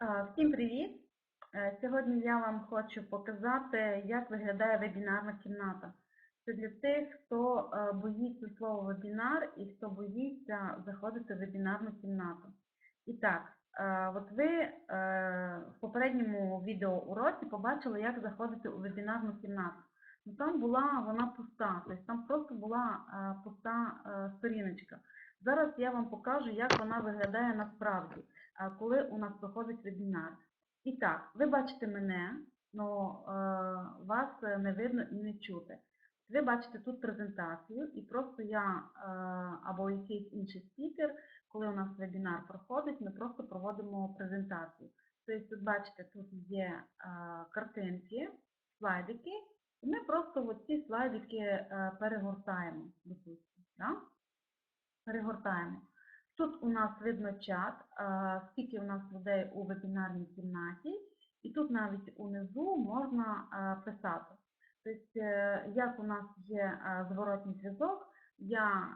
Всім привіт! Е, Сьогодні я вам хочу показати, як виглядає вебінарна кімната. Це для тих, хто е, боїться слова вебінар і хто боїться заходити в вебінарну кімнату. І так, е, от ви в попередньому відеоуроці побачили, як заходити у вебінарну кімнату. Ну, там була вона пуста, тобто там просто була пуста сторіночка. Зараз я вам покажу, як вона виглядає насправді коли у нас проходить вебінар. І так, ви бачите мене, але вас е, не видно і не чути. Ви бачите тут презентацію, і просто я е, або якийсь інший спікер, коли у нас вебінар проходить, ми просто проводимо презентацію. Тобто, тут бачите, тут є е, картинки, слайдики, і ми просто ці слайдики е, перегортаємо. да? Перегортаємо. Тут у нас видно чат, скільки у нас людей у вебінарній кімнаті, і тут навіть унизу можна писати. Тобто, е, як у нас є а, зворотній зв'язок, я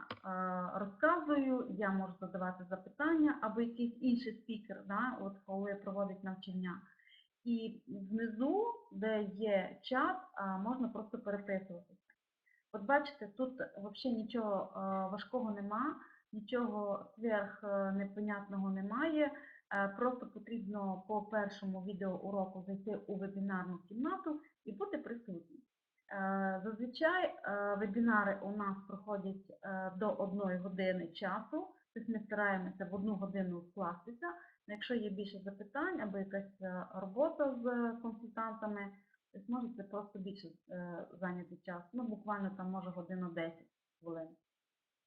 розказую, я можу задавати запитання, або якийсь інший спікер, да, от коли проводить навчання. І внизу, де є чат, можна просто переписуватися. От бачите, тут взагалі нічого важкого нема нічого сверх е, непонятного немає. Е, Просто потрібно по першому відеоуроку зайти у вебінарну кімнату і бути присутнім. Е, Зазвичай вебінари у нас проходять до одної години часу, тобто ми стараємося в одну годину вкластися. Ну, Якщо є більше запитань або якась робота з консультантами, тобто можете просто більше зайняти час. Ну, буквально там може годину 10 хвилин.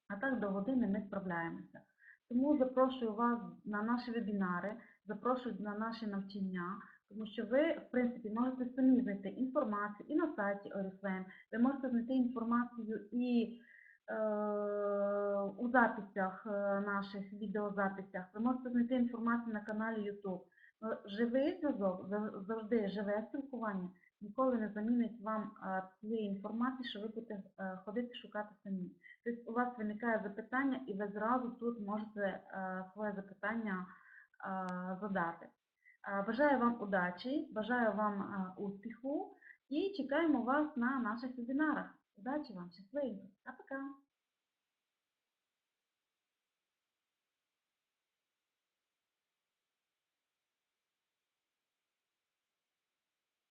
А так до години ми справляємося. Тому запрошую вас на наші вебінари, запрошую на наші навчання, тому що ви, в принципі, можете самі знайти інформацію і на сайті Oriflame, ви можете знайти інформацію і е, у записях е, наших відеозаписях, ви можете знайти інформацію на каналі YouTube. Ну, Живий зв'язок, завжди живе спілкування, ніколи не замінить вам е, цієї інформації, що ви будете е, ходити шукати самі. Тобто у вас виникає запитання, і ви зразу тут можете е, своє запитання е, задати. Е, Бажаю вам удачі, бажаю вам е, успіху і чекаємо вас на наших вебінарах. Удачі вам, щасливо! Пока-пока!